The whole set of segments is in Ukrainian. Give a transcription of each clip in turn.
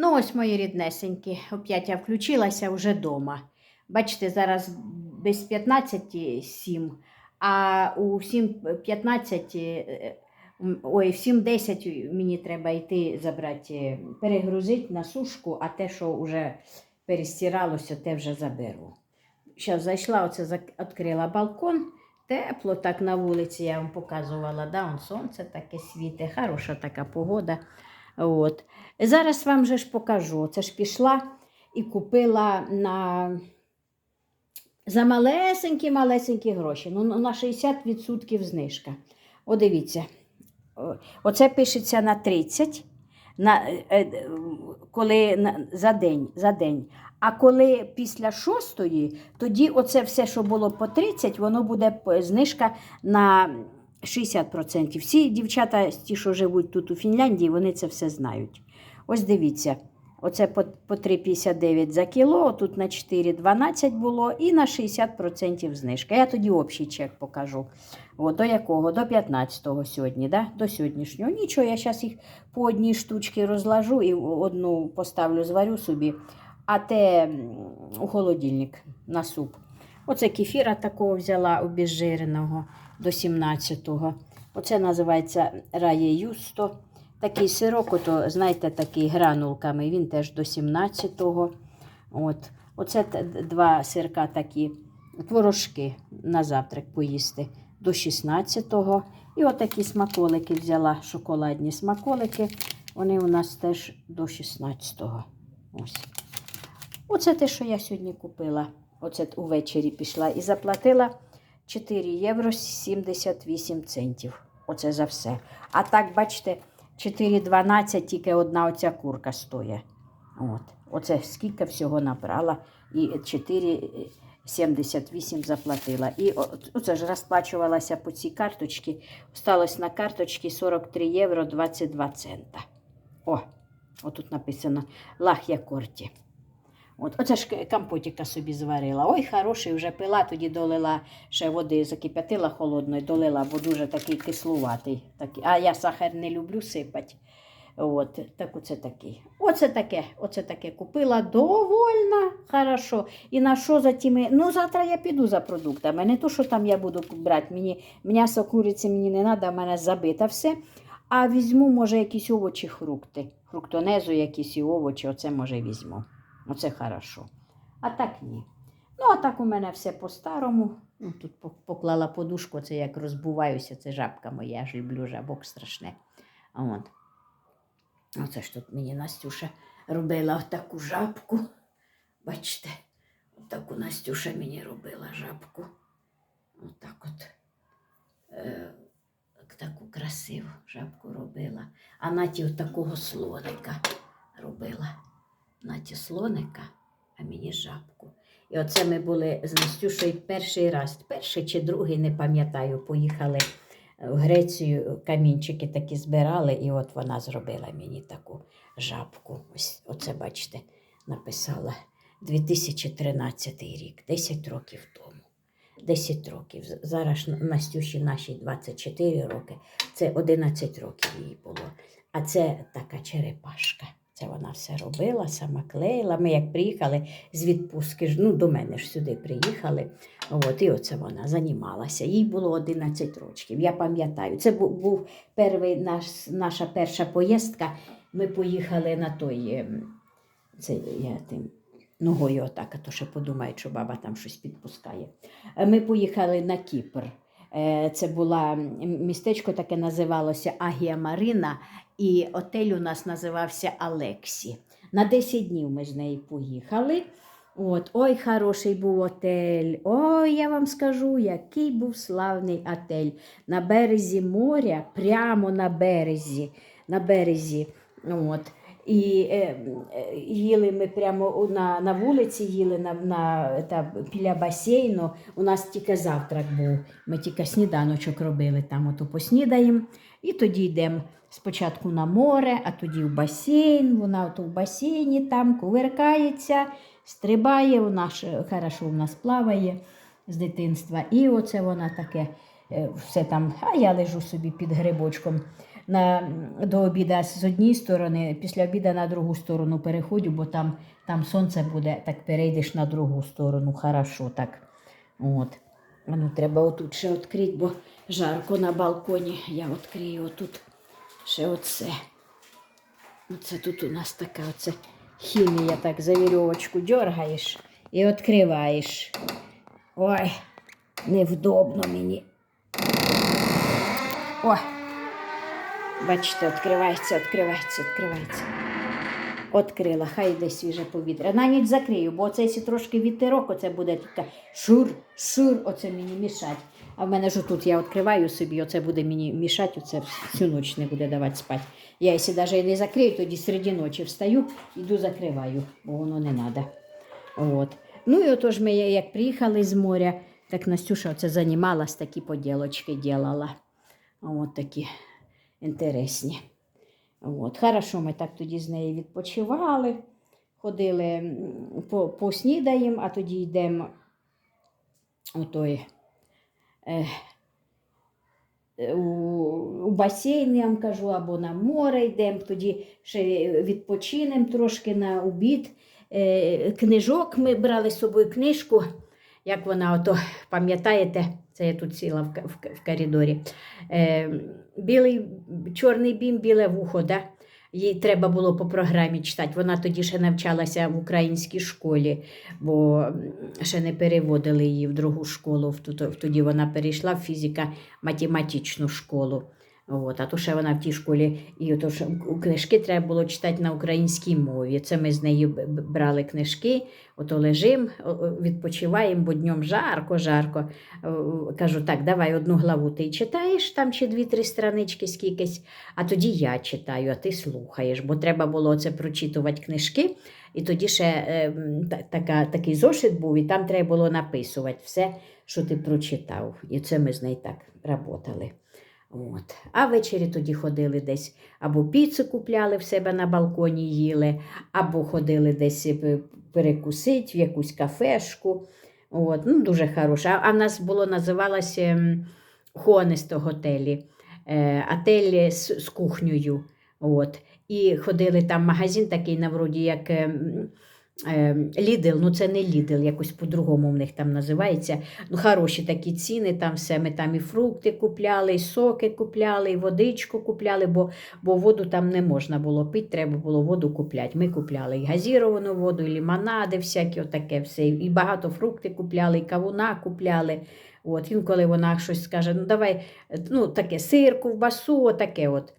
Ну, ось мої ріднесенькі. Опять я включилася вже вдома. Бачите, зараз без 15 7, а у 7.15, е, ой, в 7.10 мені треба йти забрати, е, перегрузити на сушку, а те, що вже перестиралося, те вже заберу. Зараз зайшла, оце відкрила балкон. Тепло так на вулиці, я вам показувала, да, он сонце таке світе, хороша така погода. От. Зараз вам же ж покажу. Це ж пішла і купила на за малесенькі-малесенькі гроші. Ну, на 60% знижка. О, дивіться. Оце пишеться на 30, на, е, е, коли на, за, день, за день. А коли після шостої, тоді оце все, що було по 30, воно буде знижка на 60%. Всі дівчата, ті, що живуть тут у Фінляндії, вони це все знають. Ось дивіться, оце по, по 3,59 за кіло, тут на 4,12 було і на 60% знижка. Я тоді общий чек покажу. От, до якого? До 15-го сьогодні, да? до сьогоднішнього. Нічого, я зараз їх по одній штучці розложу і одну поставлю, зварю собі, а те у холодильник на суп. Оце кефіра такого взяла обезжиреного до 17-го. Оце називається Рає Юсто. Такий сирок, ото, знаєте, такий гранулками, він теж до 17-го. От. Оце два сирка такі творожки на завтрак поїсти до 16-го. І отакі смаколики взяла, шоколадні смаколики. Вони у нас теж до 16-го. Ось. Оце те, що я сьогодні купила. Оце увечері пішла і заплатила 4 євро 78 центів. Оце за все. А так, бачите, 4,12 тільки одна оця курка стоїть. От. Оце скільки всього набрала. І 4,78 заплатила. І оце ж розплачувалася по цій карточці. Осталось на карточці 43 євро 22 цента. О, отут написано Лах'я Корті. От, оце ж к- компотіка собі зварила. Ой, хороший, вже пила, тоді долила ще води, закип'ятила холодної, долила, бо дуже такий кислуватий. Такий. А я сахар не люблю сипати. От, так оце такий. Оце таке, оце таке купила. Довольна, хорошо. І на що за тими? Ну, завтра я піду за продуктами. Не то, що там я буду брати. Мені м'ясо куриці мені не треба, в мене забито все. А візьму, може, якісь овочі, фрукти. Фруктонезу, якісь і овочі, оце може візьму. Оце хорошо. А так ні. Ну, а так у мене все по-старому. Ну, тут поклала подушку, це як розбуваюся, це жабка моя, я ж люблю жабок страшне. А От. Оце ж тут мені Настюша робила таку жабку. Бачите, таку Настюша мені робила жабку. Отак от. Е, таку красиву жабку робила. А Наті такого слоника робила. Наті слоника, а мені жабку. І оце ми були з Настюшею перший раз, перший чи другий, не пам'ятаю, поїхали в Грецію, камінчики такі збирали, і от вона зробила мені таку жабку. Ось оце, бачите, написала 2013 рік, 10 років тому. 10 років. Зараз Настюші нашій 24 роки, це 11 років їй було. А це така черепашка. Це вона все робила, сама клеїла. Ми як приїхали з відпустки, ну до мене ж сюди приїхали. От, і оце вона займалася. Їй було 11 років. Я пам'ятаю. Це був, був перший наш, наша перша поїздка. Ми поїхали на той. ем, Це я тим ногою отак, а то ще подумають, що баба там щось підпускає. Е, Ми поїхали на Кіпр. Е, Це була м, містечко таке називалося Агія Марина, і отель у нас називався Алексі. На 10 днів ми з нею поїхали. От, ой, хороший був отель. Ой, я вам скажу, який був славний отель. На березі моря, прямо на березі. На березі. От. І е, їли ми прямо на, на вулиці, їли на, на, та, біля басейну. У нас тільки завтрак був. Ми тільки сніданочок робили там, ото поснідаємо. І тоді йдемо спочатку на море, а тоді в басейн. Вона ото в басейні там кувиркається, стрибає, вона ж хорошо в нас плаває з дитинства. І оце вона таке е, все там, а я лежу собі під грибочком. На, до обіда з однієї сторони, після обіда на другу сторону переходжу, бо там, там сонце буде, так перейдеш на другу сторону. Хорошо так. От. Ну, треба отут ще відкрити, бо жарко на балконі. Я відкрию отут ще оце. Оце тут у нас така оце хімія, так за вірьовочку дергаєш і відкриваєш. Ой, невдобно мені. О! Бачите, відкривається, відкривається, відкривається. Открила, хай йде свіже повітря. На ніч закрию, бо оце якщо трошки вітерок, оце буде тут шур, шур, оце мені мішать. А в мене ж тут я відкриваю собі, оце буде мені мішати, оце всю ніч не буде давати спати. Я якщо навіть не закрию, тоді серед ночі встаю, йду закриваю, бо воно не треба. От. Ну і отож ми як приїхали з моря, так Настюша оце займалась, такі поділочки ділала. От такі інтересні. От. Хорошо, ми так тоді з нею відпочивали, ходили по, поснідаємо, а тоді йдемо у той. Е, у, у басейн, я вам кажу, або на море йдемо, тоді ще відпочинемо трошки на обід. Е, книжок ми брали з собою книжку, як вона, ото, пам'ятаєте, це я тут сіла в, в, в коридорі. Е, білий, чорний бім, біле вухо, да? їй треба було по програмі читати. Вона тоді ще навчалася в українській школі, бо ще не переводили її в другу школу. Тоді вона перейшла в фізико-математичну школу. От, а то ще вона в тій школі, і ото ж книжки треба було читати на українській мові. Це ми з нею брали книжки, ото лежимо, відпочиваємо, бо днем жарко, жарко. Кажу, так, давай одну главу ти читаєш там чи дві-три странички скількись, а тоді я читаю, а ти слухаєш, бо треба було це прочитувати книжки. І тоді ще е, така, такий зошит був, і там треба було написувати все, що ти прочитав. І це ми з нею так працювали. От. А ввечері тоді ходили десь або піцу купляли в себе на балконі їли, або ходили десь е, перекусити в якусь кафешку. От. Ну, дуже хороше. А, в нас було називалося Хонесто готелі. Отель з, з кухнею. От. І ходили там магазин такий на вроді, як ем, ем, ну це не Lidl, якось по-другому в них там називається. Ну, хороші такі ціни, там все. Ми там і фрукти купляли, і соки купляли, і водичку купляли, бо, бо воду там не можна було пити, треба було воду купляти. Ми купляли і газіровану воду, і лімонади, всякі отаке все. І багато фрукти купляли, і кавуна купляли. От, інколи вона щось скаже, ну давай ну, таке сир, ковбасу, отаке от.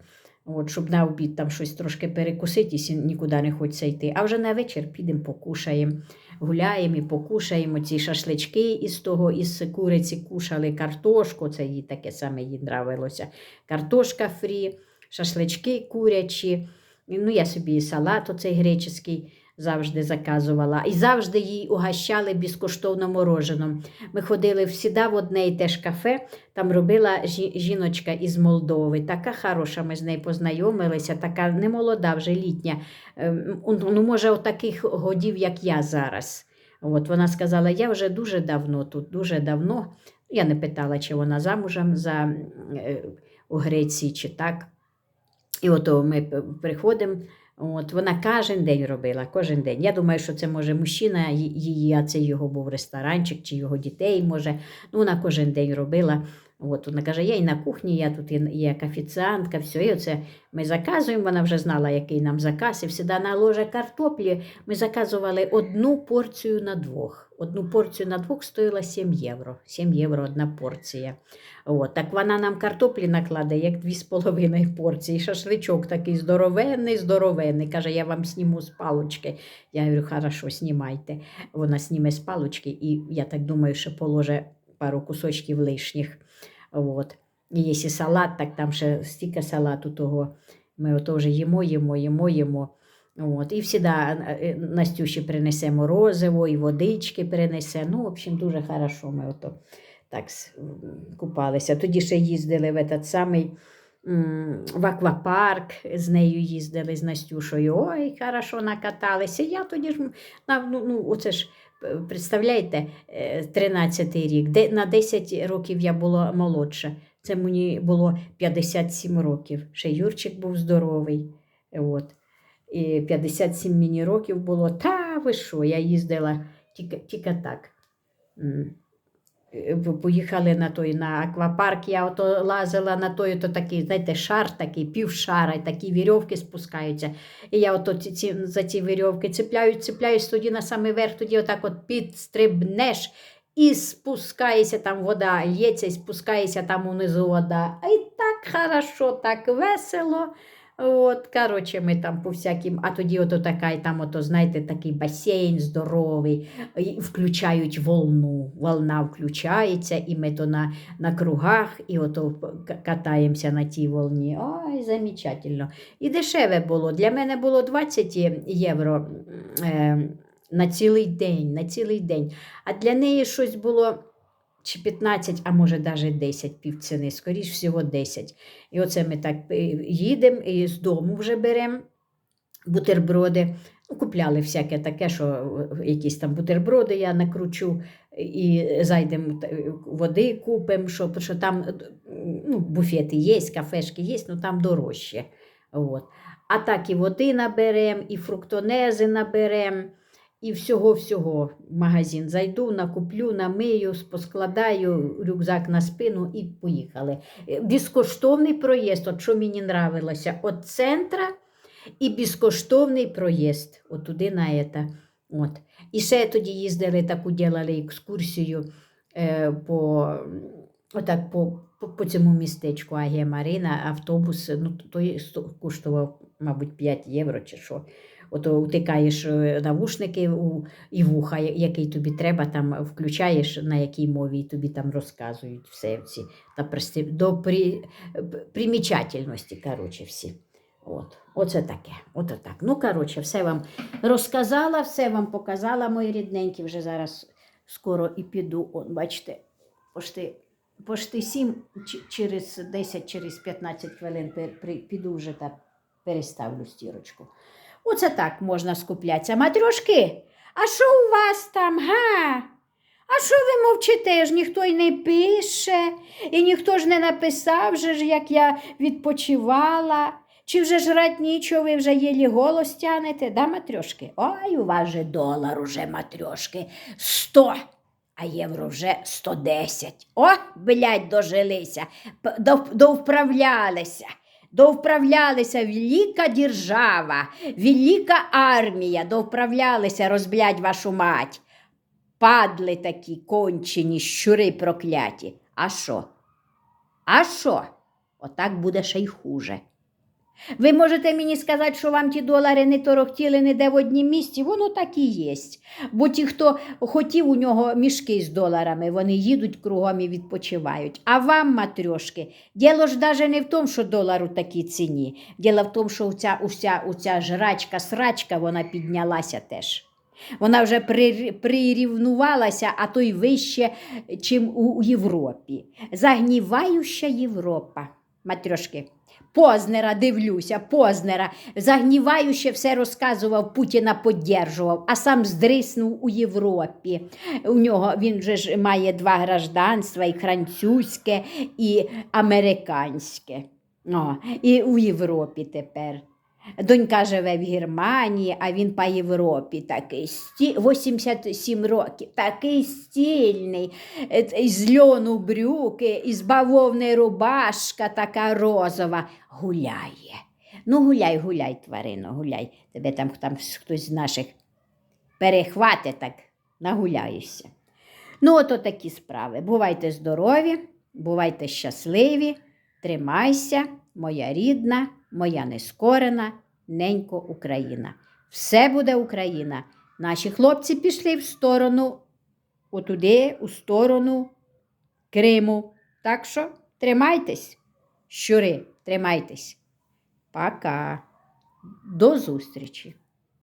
От, щоб на обід там щось трошки перекусити, і нікуди не хочеться йти. А вже на вечір підемо покушаємо, гуляємо і покушаємо ці шашлички із того, із куриці кушали картошку, це їй таке саме їй нравилося. Картошка фрі, шашлички курячі. Ну, я собі і салат оцей греческий завжди заказувала. І завжди їй угощали безкоштовно мороженом. Ми ходили всіда в одне і те ж кафе, там робила жіночка із Молдови. Така хороша, ми з нею познайомилися, така не молода, вже літня. Ем, Ну, може, отаких годів, як я зараз. От вона сказала: я вже дуже давно тут, дуже давно. Я не питала, чи вона замужем за е, у Греції, чи так. І ото ми приходимо. От вона кожен день робила, кожен день. Я думаю, що це може мужчина її, а це його був ресторанчик, чи його дітей може. Ну, вона кожен день робила. От вона каже: я і на кухні, я тут і як офіціантка, все. І оце ми заказуємо. Вона вже знала, який нам заказ. І всіда на ложе картоплі ми заказували одну порцію на двох. Одну порцію на двох стоїла 7 євро. 7 євро одна порція. От, так вона нам картоплі накладе, як дві з половиною порції. Шашличок такий здоровенний, здоровенний. Каже, я вам сніму з палочки. Я говорю, хорошо, знімайте. Вона сніме з палочки, і я так думаю, що положе пару кусочків лишніх. От. І якщо салат, так там ще стільки салату того. Ми ото вже їмо, їмо, їмо, їмо. От. І завжди Настюші принесе морозиво, і водички принесе. Ну, в общем, дуже хорошо ми ото так купалися. Тоді ще їздили в этот самий в аквапарк, з нею їздили з Настюшою. Ой, хорошо накаталися. Я тоді ж ну, ну, оце ж. Е, Представляєте, 13-й рік, де на 10 років я була молодша. Це мені було 57 років. Ще Юрчик був здоровий. От. І 57 мені років було. Та ви що, я їздила тільки, тільки так. Е, по- Поїхали на той на аквапарк, я ото лазила на той, ото такий, знаєте, шар такий, півшара, і такі вірьовки спускаються. І я ото ці, ці, за ці вірьовки цепляюсь, цепляюсь тоді на самий верх, тоді отак от підстрибнеш і спускається там вода, лється і спускається там унизу вода. І так хорошо, так весело. От, коротше, ми там по всяким, а тоді ото така, там, ото, знаєте, такий басейн здоровий, і включають волну. Волна включається, і ми то на, на кругах, і ото катаємося на тій волні. Ой, замечательно. І дешеве було. Для мене було 20 євро е, на цілий день, на цілий день. А для неї щось було чи 15, а може навіть 10 півціни, скоріш всього 10. І оце ми так е, їдемо і з дому вже беремо бутерброди. Ну, Купляли всяке таке, що е, якісь там бутерброди я накручу, і зайдемо води купимо, що, що там е, ну, буфети є, кафешки є, ну там дорожче. От. А так і води наберемо, і фруктонези наберемо, і всього-всього в магазин зайду, накуплю, намию, поскладаю рюкзак на спину і поїхали. Е, Безкоштовний проїзд, от що мені нравилося, від центра і безкоштовний проїзд от туди на это. От. І ще тоді їздили, таку ділали екскурсію е, по, отак, по, по, по цьому містечку Агія Марина, автобус, ну, той коштував, мабуть, 5 євро чи що. Ото втикаєш е, навушники і вуха, який тобі треба, там включаєш, на якій мові і тобі там розказують все ці та присти- до при, примічательності, коротше, всі. От, оце таке. Ото так. Ну, коротше, все вам розказала, все вам показала, мої рідненькі. Вже зараз скоро і піду. От, бачите, пошти, пошти 7, через 10, через 15 хвилин піду вже та переставлю стірочку. Оце так можна скуплятися. Матрьошки, а що у вас там, га? А що ви мовчите? ж ніхто й не пише, і ніхто ж не написав, же ж, як я відпочивала. Чи вже жрать нічого, ви вже єлі голос тянете, да, матрьошки? Ой, у вас же долар уже, матрьошки, сто, а євро вже 110. О, блядь, дожилися, довправлялися. Довправлялися велика держава, велика армія, довправлялися розблять вашу мать. Падли такі кончені, щури прокляті. А що? А що? Отак буде ще й хуже. Ви можете мені сказати, що вам ті долари не торохтіли ніде в однім місці, воно так і є. Бо ті, хто хотів у нього мішки з доларами, вони їдуть кругом і відпочивають. А вам, матрьошки, діло ж навіть не в тому, що долар у такій ціні. Діло в тому, що оця, уся, оця жрачка-срачка, вона піднялася теж. Вона вже при, прирівнувалася, а то й вище, чим у Європі. Загнівающа Європа, матрьошки. Познера дивлюся, Познера. Загнівающе все розказував, Путіна поддержував, а сам здриснув у Європі. У нього він же ж має два гражданства, і французьке, і американське. О, і у Європі тепер. Донька живе в Германії, а він по Європі такий сті... 87 років, такий стільний, е, з льону брюки, із бавовни рубашка така розова. Гуляє. Ну, гуляй, гуляй, тварино, гуляй. Тебе там, там хтось з наших перехвати так, нагуляєшся. Ну, ото такі справи. Бувайте здорові, бувайте щасливі, тримайся, моя рідна, моя нескорена, ненько Україна. Все буде Україна. Наші хлопці пішли в сторону, отуди, у сторону Криму. Так що тримайтесь, щури, тримайтесь. Пока. До зустрічі!